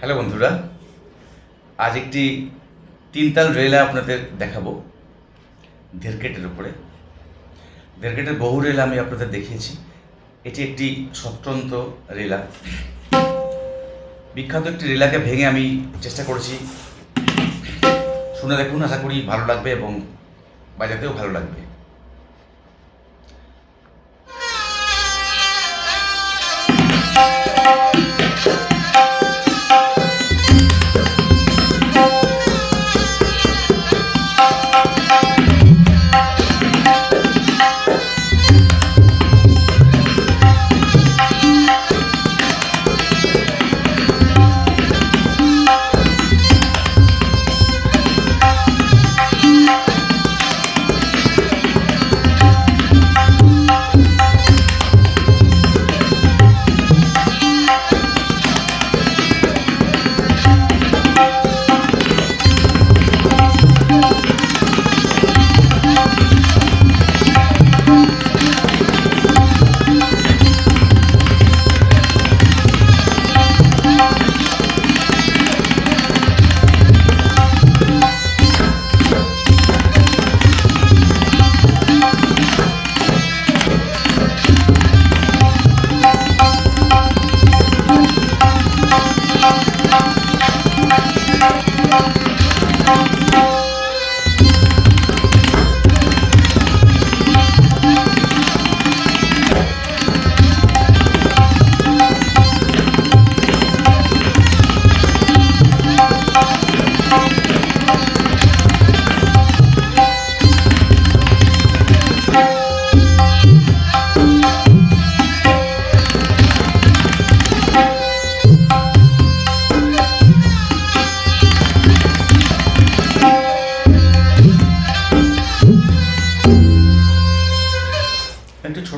Hello বন্ধুরা, আজ একটি তিনতাল রেলা আপনাদের দেখাবো ধেরকেটের উপরে। ধেরকেটের বহু রেলা আমি আপনাদের দেখিয়েছি, এটি একটি স্বতন্ত্র রেলা বিখ্যাত একটি রেলাকে ভেঙে আমি চেষ্টা করেছি। শুনে দেখুন, আশা করি ভালো লাগবে এবং বাজাতেও ভালো লাগবে।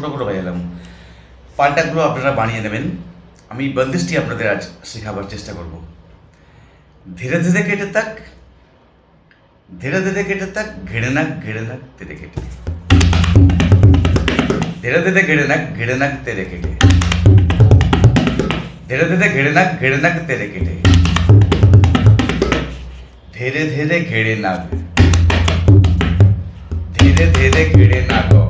ছোট করে বাজালাম পাল্টাগুলো আপনারা বানিয়ে নেবেন। আমি বন্দিশটি আপনাদের আজ শেখাবার চেষ্টা করব। ধীরে ধীরে কেটে তাক ধীরে ধীরে কেটে তাক ঘেড়ে নাক ঘেড়ে নাক, তেরে কেটে। ধীরে ধীরে ঘেড়ে নাক ঘেড়ে নাক, তেরে কেটে। ধীরে ধীরে ঘেড়ে নাক ঘেড়ে নাক, তেরে কেটে। ধীরে ধীরে ঘেড়ে নাক। ধীরে ধীরে ঘেড়ে নাক।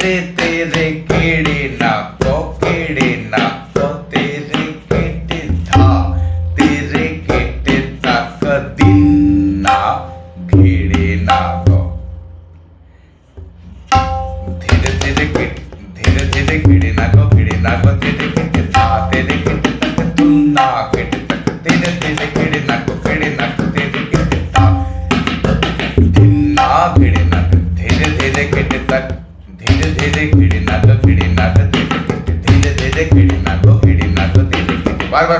de, de, de,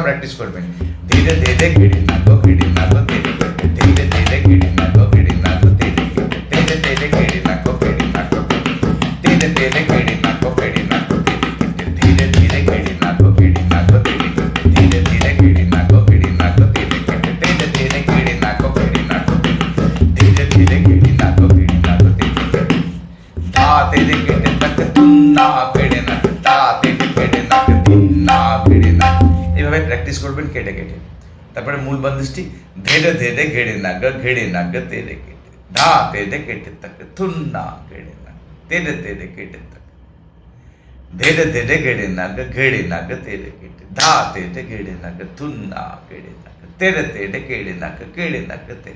প্র্যাকটিস করবেন ধীরে ধীরে ঘিড়ে নাক ঘিড়ে নাক তেরে কেটে ধীরে ধীরে ঘিড়ে নাক ঘিড়ে নাক তেরে কেটে ধীরে ধীরে ঘিড়ে নাক ঘিড়ে নাক ধীরে ধীরে ঘিড়ে নাক ঘিড়ে নাক তেরে কেটে ধীরে ধীরে ঘিড়ে নাক ঘিড়ে নাক তেরে কেটে ধীরে ধীরে ঘিড়ে নাক ঘিড়ে নাক তেরে কেটে ধীরে ধীরে ঘিড়ে নাক ঘিড়ে নাক ধীরে ধীরে ঘিড়ে নাক ঘিড়ে নাক তেরে কেটে ধা তেরে কেটে তাক তুন্না কেড়ে নাক তা তেরে কেটে নাক দিন্না কেড়ে নাক এইভাবে প্র্যাকটিস করবেন কেটে কেটে তারপরে মূল বন্দিশটি ধীরে ধীরে ঘেড়ে নাক ঘেড়ে নাক তেরে কেটে ধা তেরে কেটে তাক থুন্না কেড়ে নাক তেরে তেরে কেটে তাক ধীরে ধীরে ঘেড়ে নাক ঘেড়ে নাক তেরে কেটে ধা তেরে ঘেড়ে নাক থুন্না কেড়ে নাক তেরে তেরে কেড়ে নাক কেড়ে নাক তে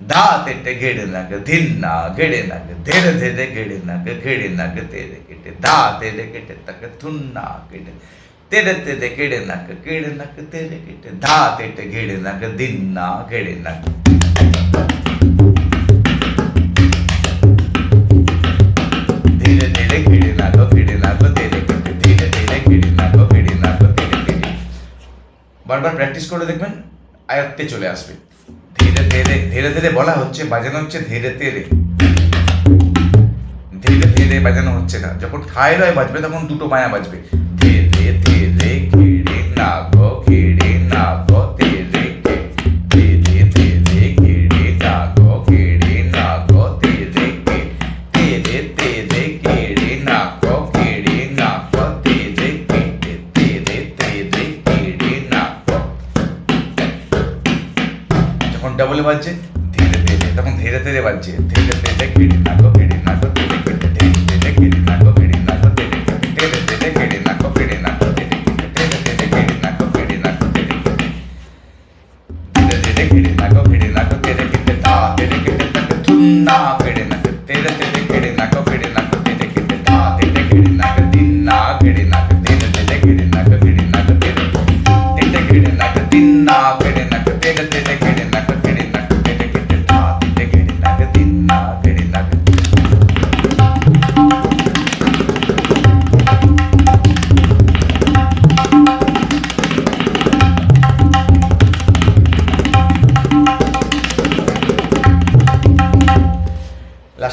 धा तेटे घेडे नाग धिन्ना घेडे नाग धीरे धीरे घेडे नाग घेडे नाग तेरे केटे धा तेरे केटे तक थुन्ना केटे तेरे तेरे केड़े नक केड़े नक तेरे केटे धा तेटे घेड़े नक दिन्ना घेड़े नक धीरे धीरे घेड़े नाको घेड़े नाको तेरे केटे धीरे धीरे घेड़े নাকো घेড়ে নাকো তেরে কেটে বারবার প্র্যাকটিস করে দেখবেন আয়ত্তে চলে আসবে ধীরে ধীরে ধীরে ধীরে বলা হচ্ছে বাজানো হচ্ছে ধীরে ধীরে ধীরে ধীরে বাজানো হচ্ছে না যখন থাইরয় বাজবে তখন দুটো মায়া বাজবে যখন ডাবলে বাজছে ধীরে ধীরে তখন ধীরে ধীরে বাজছে ধীরে ধীরে কেড়ে নাগ কেড়ে te, te, te, te, te,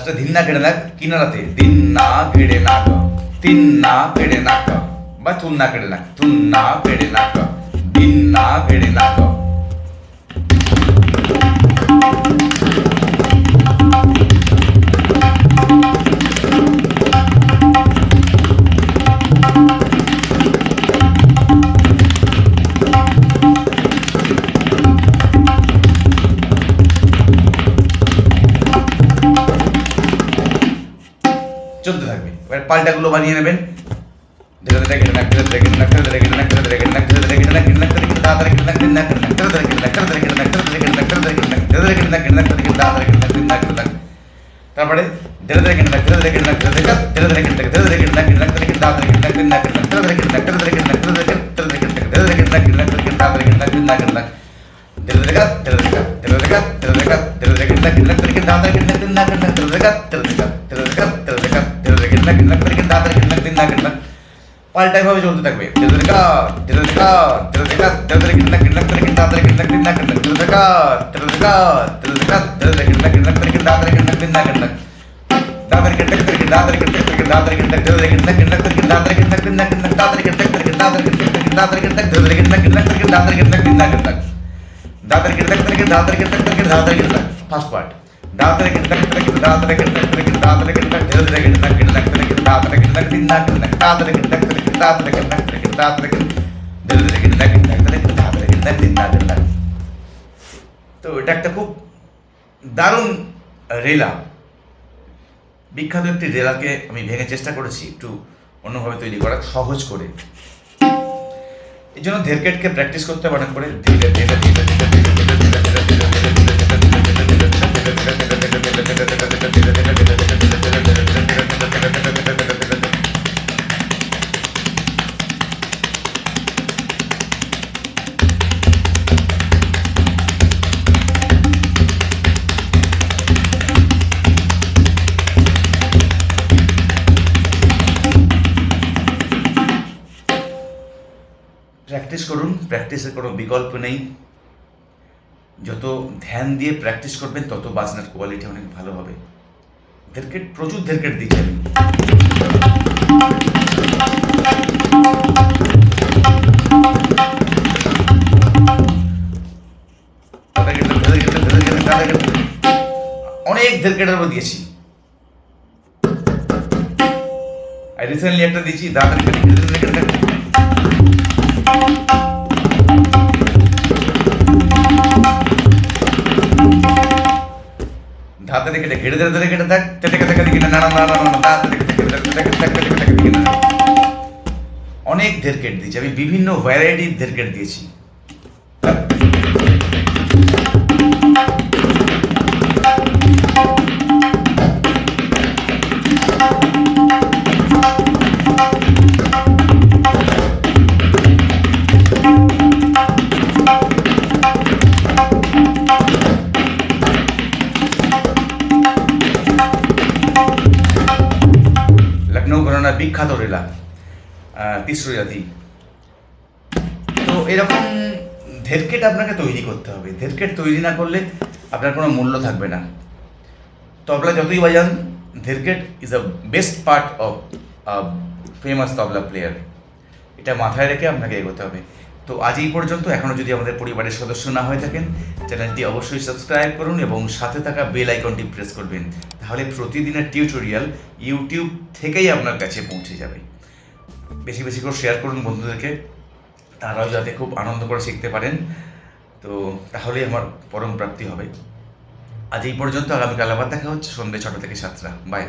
असं धिन्ना खेडेना किनारात ते. तिन्ना खेडे नाक तिन्ना खेडे नाक बा तुन्ना खेडे नाक तुन्ना खेडे नाक भिन्ना खेडे नाक চলতে থাকবে এবার পাল্টাগুলো বানিয়ে নেবেন ধীরে ধীরে কেটে নাক ধীরে ধীরে কেটে নাক ধীরে ধীরে কেটে নাক ধীরে ধীরে কেটে নাক ধীরে ধীরে কেটে নাক কেটে নাক কেটে তাড়াতাড়ি কেটে নাক দিন নাক কেটে নাক ধীরে ধীরে কেটে নাক ধীরে ধীরে কেটে নাক ধীরে ধীরে কেটে নাক ধীরে ধীরে কেটে নাক ধীরে ধীরে কেটে নাক কেটে নাক ধীরে কেটে তাড়াতাড়ি কেটে নাক দিন নাক কেটে নাক তারপরে ধীরে ধীরে কেটে নাক ধীরে ধীরে কেটে নাক ধীরে ধীরে ধীরে ধীরে কেটে নাক ধীরে ধীরে কেটে নাক কেটে নাক ধীরে কেটে তাড়াতাড়ি কেটে নাক দিন নাক কেটে নাক ধীরে ধীরে কেটে নাক ধীরে ধীরে কেটে নাক ধীরে ধীরে কেটে ধীরে ধীরে কেটে নাক ধীরে ধীরে কেটে নাক কেটে নাক ধীরে কেটে তাড়াতাড়ি কেটে নাক দিন নাক কেটে নাক ধীরে ধীরে কাট ধীরে ধীরে কাট ধীরে ধীরে কাট ধীরে ধীরে কাট ধীরে ধীরে কেটে নাক কেটে নাক ধীরে কেটে তাড়াতাড়ি কেটে পাল্টাভাবে চলতে থাকবে ফার্স্ট পার্ট दादरे गिटक गिटक दादरे गिटक गिटक दादरे गिटक गिटक गिटक गिटक गिटक दादरे गिटक गिटक गिटक दादरे गिटक गिटक ধীরে ধীরে তো এটা একটা খুব দারুণ রেলা বিখ্যাত একটি রেলাকে আমি ভেঙে চেষ্টা করেছি একটু অন্যভাবে তৈরি করা সহজ করে এই জন্য ধেরকেটকে প্র্যাকটিস করতে অনেক করে ধীরে ধীরে ধীরে ধীরে ধীরে ধীরে ধীরে ধীরে ধীরে ধীরে ধীরে ধীরে প্র্যাকটিস করুন প্র্যাকটিসের কোনো বিকল্প নেই। যত ধ্যান দিয়ে প্র্যাকটিস করবেন, তত বাজনার কোয়ালিটি অনেক ভালো হবে। ধেরকেট প্রচুর ধেরকেট দিচ্ছি আমি অনেক ধেরকেটের উপর দিয়েছি। রিসেন্টলি একটা দিয়েছি দাদার అతనికి గిడదర దొరికిన తిటక తెక దిగిన অনেক ধেরকেট দিয়েছি আমি বিভিন্ন ভ্যারাইটির ধেরকেট দিয়েছি বিখ্যাত রেলা তিসরো জাতি। তো এরকম ধেরকেট আপনাকে তৈরি করতে হবে। ধেরকেট তৈরি না করলে আপনার কোনো মূল্য থাকবে না। তবলা যতই বাজান ধেরকেট is a best part of famous tabla player এটা মাথায় রেখে আপনাকে এগোতে হবে। তো আজ এই পর্যন্ত। এখনও যদি আমাদের পরিবারের সদস্য না হয়ে থাকেন, চ্যানেলটি অবশ্যই সাবস্ক্রাইব করুন এবং সাথে থাকা বেল আইকনটি প্রেস করবেন। তাহলে প্রতিদিনের টিউটোরিয়াল ইউটিউব থেকেই আপনার কাছে পৌঁছে যাবে। বেশি বেশি করে শেয়ার করুন বন্ধুদেরকে। তারাও যাতে খুব আনন্দ করে শিখতে পারেন। তো তাহলেই আমার পরম প্রাপ্তি হবে। আজ এই পর্যন্ত। আগামীকাল আবার দেখা হচ্ছে। সন্ধ্যে ছটা থেকে সাতটা। বাই